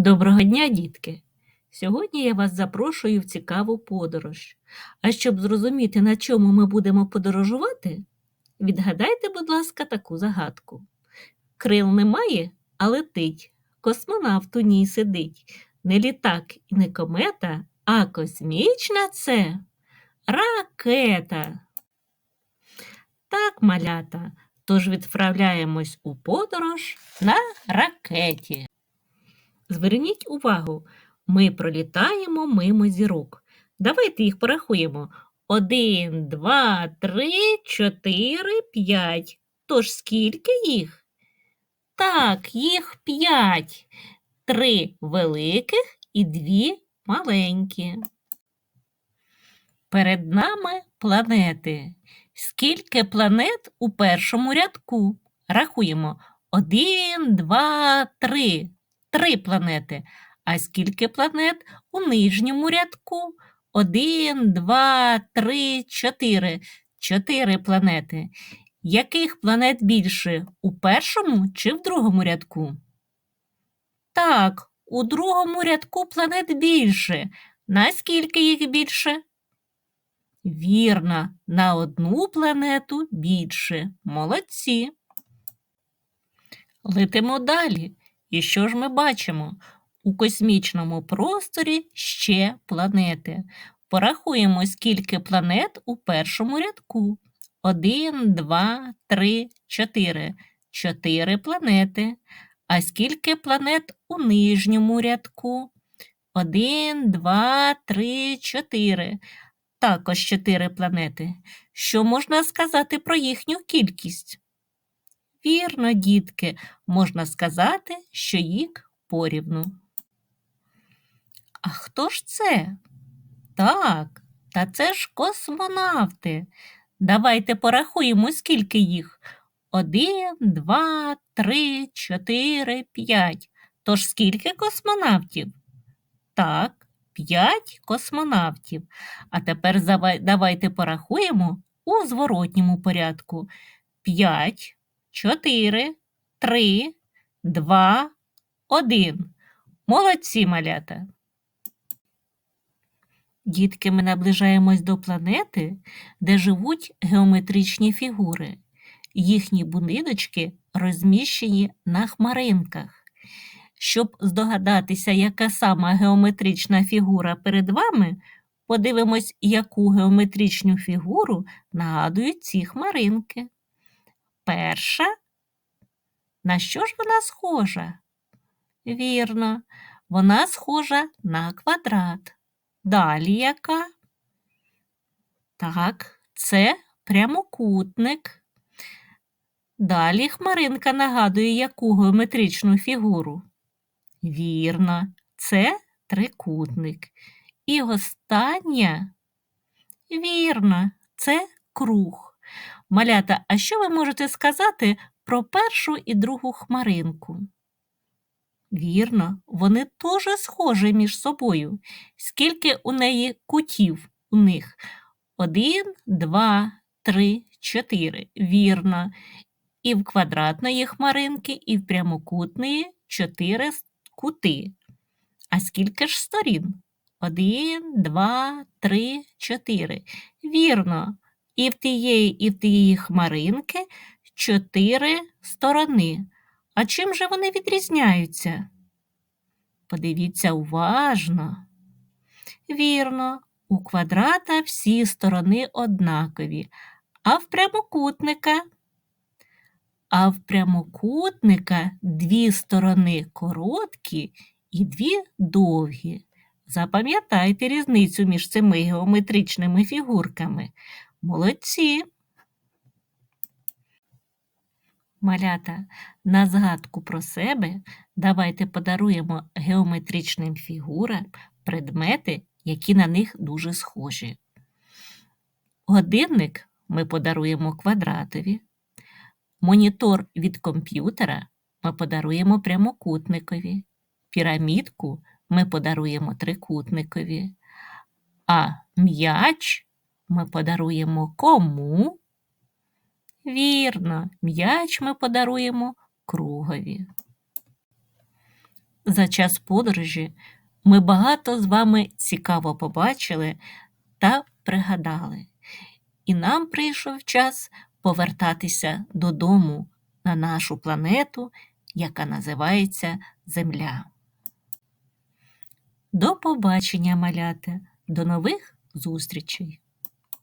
Доброго дня, дітки! Сьогодні я вас запрошую в цікаву подорож. А щоб зрозуміти, на чому ми будемо подорожувати, відгадайте, будь ласка, таку загадку. Крил немає, а летить. Космонавт у ній сидить. Не літак і не комета, а космічна це ракета. Так, малята, тож відправляємось у подорож на ракеті. Зверніть увагу, ми пролітаємо мимо зірок. Давайте їх порахуємо. Один, два, три, чотири, п'ять. Тож скільки їх? Так, їх п'ять. Три великих і дві маленькі. Перед нами планети. Скільки планет у першому рядку? Рахуємо. Один, два, три. Три планети. А скільки планет у нижньому рядку? Один, два, три, чотири. Чотири планети. Яких планет більше? У першому чи в другому рядку? Так, у другому рядку планет більше. Наскільки їх більше? Вірно, на одну планету більше. Молодці. Летимо далі. І що ж ми бачимо? У космічному просторі ще планети. Порахуємо, скільки планет у першому рядку. Один, два, три, чотири. Чотири планети. А скільки планет у нижньому рядку? Один, два, три, чотири. Також чотири планети. Що можна сказати про їхню кількість? Вірно, дітки, можна сказати, що їх порівну. А хто ж це? Так, та це ж космонавти. Давайте порахуємо, скільки їх. Один, два, три, чотири, п'ять. Тож скільки космонавтів? Так, п'ять космонавтів. А тепер давайте порахуємо у зворотньому порядку. П'ять чотири, три, два, один. Молодці малята. Дітки, ми наближаємось до планети, де живуть геометричні фігури. Їхні будиночки розміщені на хмаринках. Щоб здогадатися, яка сама геометрична фігура перед вами, подивимось, яку геометричну фігуру нагадують ці хмаринки. Перша. На що ж вона схожа? Вірно, вона схожа на квадрат. Далі яка? Так, це прямокутник. Далі хмаринка нагадує яку геометричну фігуру. Вірно, це трикутник. І остання, вірно, це круг. Малята, а що ви можете сказати про першу і другу хмаринку? Вірно, вони теж схожі між собою. Скільки у неї кутів у них? Один, два, три, чотири. Вірно. І в квадратної хмаринки, і в прямокутної чотири кути. А скільки ж сторін? Один, два, три, чотири. Вірно, і в тієї, і в тієї хмаринки чотири сторони. А чим же вони відрізняються? Подивіться уважно. Вірно, у квадрата всі сторони однакові, а в прямокутника. А в прямокутника дві сторони короткі і дві довгі. Запам'ятайте різницю між цими геометричними фігурками. Молодці. Малята, на згадку про себе давайте подаруємо геометричним фігурам предмети, які на них дуже схожі. Годинник ми подаруємо квадратові, монітор від комп'ютера ми подаруємо прямокутникові, пірамідку ми подаруємо трикутникові, а м'яч ми подаруємо кому? Вірно, м'яч ми подаруємо кругові. За час подорожі ми багато з вами цікаво побачили та пригадали. І нам прийшов час повертатися додому на нашу планету, яка називається Земля. До побачення, малята, до нових зустрічей!